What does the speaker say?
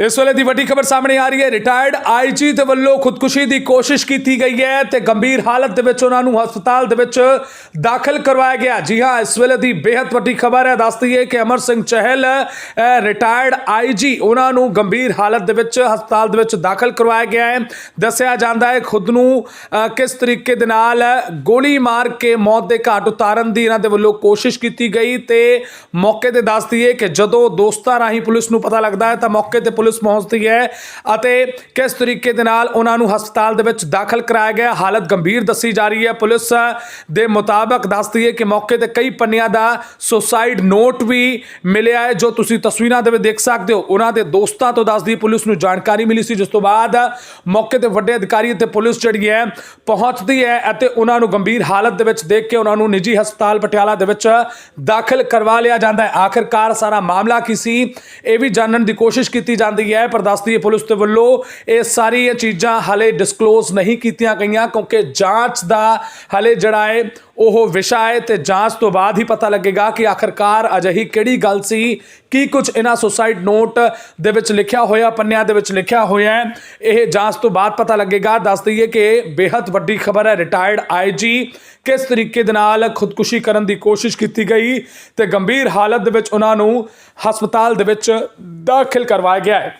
ਇਸ ਵੇਲੇ ਦੀ ਵੱਡੀ ਖਬਰ ਸਾਹਮਣੇ ਆ ਰਹੀ ਹੈ। ਰਿਟਾਇਰਡ ਆਈਜੀ ਦੇ ਵੱਲੋਂ ਖੁਦਕੁਸ਼ੀ ਦੀ ਕੋਸ਼ਿਸ਼ ਕੀਤੀ ਗਈ ਹੈ ਤੇ ਗੰਭੀਰ ਹਾਲਤ ਦੇ ਵਿੱਚ ਉਹਨਾਂ ਨੂੰ ਹਸਪਤਾਲ ਦੇ ਵਿੱਚ ਦਾਖਲ ਕਰਵਾਇਆ ਗਿਆ। ਜੀ ਹਾਂ, ਇਸ ਵੇਲੇ ਦੀ ਬੇहद ਵੱਡੀ ਖਬਰ ਹੈ। ਦੱਸਦੀ ਹੈ ਕਿ ਅਮਰ ਸਿੰਘ ਚਹਿਲ ਰਿਟਾਇਰਡ ਆਈਜੀ ਉਹਨਾਂ ਨੂੰ ਗੰਭੀਰ ਹਾਲਤ ਦੇ ਵਿੱਚ ਹਸਪਤਾਲ ਦੇ ਵਿੱਚ ਦਾਖਲ ਕਰਵਾਇਆ ਗਿਆ ਹੈ। ਦੱਸਿਆ ਜਾਂਦਾ ਹੈ ਖੁਦ ਨੂੰ ਕਿਸ ਤਰੀਕੇ ਦੇ ਨਾਲ ਗੋਲੀ ਮਾਰ ਕੇ ਮੌਤ ਦੇ ਘਾਟ ਉਤਾਰਨ ਦੀ ਇਹਨਾਂ ਦੇ ਵੱਲੋਂ ਕੋਸ਼ਿਸ਼ ਕੀਤੀ ਗਈ ਤੇ ਮੌਕੇ ਤੇ ਦੱਸਦੀ ਹੈ ਕਿ ਜਦੋਂ ਦੋਸਤਾਂ ਰਾਹੀਂ ਪੁਲਿਸ ਨੂੰ ਪਤਾ ਲੱਗਦਾ ਹੈ ਤਾਂ ਮੌਕੇ ਤੇ ਪੁਲਿਸ ਪੁਲਿਸ ਪਹੁੰਚਦੀ ਹੈ ਅਤੇ ਕਿਸ ਤਰੀਕੇ ਦੇ ਨਾਲ ਉਹਨਾਂ ਨੂੰ ਹਸਪਤਾਲ ਦੇ ਵਿੱਚ ਦਾਖਲ ਕਰਾਇਆ ਗਿਆ, ਹਾਲਤ ਗੰਭੀਰ ਦੱਸੀ ਜਾ ਰਹੀ ਹੈ। ਪੁਲਿਸ ਦੇ ਮੁਤਾਬਕ ਦੱਸਦੀ ਹੈ ਕਿ ਮੌਕੇ ਤੇ ਕਈ ਪੰਨਿਆਂ ਦਾ ਸੁਸਾਈਡ ਨੋਟ ਵੀ ਮਿਲਿਆ ਹੈ, ਜੋ ਤੁਸੀਂ ਤਸਵੀਰਾਂ ਦੇ ਵਿੱਚ ਦੇਖ ਸਕਦੇ ਹੋ। ਉਹਨਾਂ ਦੇ ਦੋਸਤਾਂ ਤੋਂ ਦੱਸਦੀ ਪੁਲਿਸ ਨੂੰ ਜਾਣਕਾਰੀ ਮਿਲੀ ਸੀ। ਜਿਸ ਤੋਂ ਬਾਅਦ ਮੌਕੇ ਤੇ ਵੱਡੇ ਅਧਿਕਾਰੀ ਅਤੇ ਪੁਲਿਸ ਜਿਹੜੀ ਹੈ, ਪਹੁੰਚਦੀ ਹੈ ਅਤੇ ਉਹਨਾਂ ਨੂੰ ਗੰਭੀਰ ਹਾਲਤ ਦੇ ਵਿੱਚ ਦੇਖ ਕੇ ਉਹਨਾਂ ਨੂੰ ਨਿੱਜੀ ਹਸਪਤਾਲ ਪਟਿਆਲਾ ਦੇ ਵਿੱਚ ਦਾਖਲ ਕਰਵਾ ਲਿਆ ਜਾਂਦਾ ਹੈ। ਆਖਿਰਕਾਰ ਸਾਰਾ ਮਾਮਲਾ ਕੀ ਸੀ, ਇਹ ਵੀ ਜਾਣਨ ਦੀ ਕੋਸ਼ਿਸ਼ ਕੀਤੀ ਜਾਂਦੀ ਹੈ। ਪਰ ਦੱਸਦੀ ਹੈ ਪੁਲਿਸ ਦੇ ਵੱਲੋਂ ਇਹ ਸਾਰੀਆਂ ਚੀਜ਼ਾਂ ਹਲੇ ਡਿਸਕਲੋਜ਼ ਨਹੀਂ ਕੀਤੀਆਂ ਗਈਆਂ ਕਿਉਂਕਿ ਜਾਂਚ ਦਾ ਹਲੇ ਜਿਹੜਾ ਹੈ ਉਹ ਵਿਸ਼ਾ ਹੈ ਤੇ ਜਾਂਚ ਤੋਂ ਬਾਅਦ ਹੀ ਪਤਾ ਲੱਗੇਗਾ ਕਿ ਆਖਿਰਕਾਰ ਅਜਿਹੀ ਕਿਹੜੀ ਗੱਲ ਸੀ, ਕੀ ਕੁਝ ਇਹਨਾਂ ਸੁਸਾਈਡ ਨੋਟ ਦੇ ਵਿੱਚ ਲਿਖਿਆ ਹੋਇਆ, ਪੰਨਿਆਂ ਦੇ ਵਿੱਚ ਲਿਖਿਆ ਹੋਇਆ ਹੈ। ਇਹ ਜਾਂਚ ਤੋਂ ਬਾਅਦ ਪਤਾ ਲੱਗੇਗਾ, ਦੱਸ ਦਈਏ ਕਿ ਬੇहद ਵੱਡੀ ਖਬਰ ਹੈ ਰਿਟਾਇਰਡ ਆਈਜੀ ਕਿਸ ਤਰੀਕੇ ਦੇ ਨਾਲ ਖੁਦਕੁਸ਼ੀ ਕਰਨ ਦੀ ਕੋਸ਼ਿਸ਼ ਕੀਤੀ ਗਈ ਤੇ ਗੰਭੀਰ ਹਾਲਤ ਦੇ ਵਿੱਚ ਉਹਨਾਂ ਨੂੰ ਹਸਪਤਾਲ ਦੇ ਵਿੱਚ ਦਾਖਲ ਕਰਵਾਇਆ ਗਿਆ ਹੈ।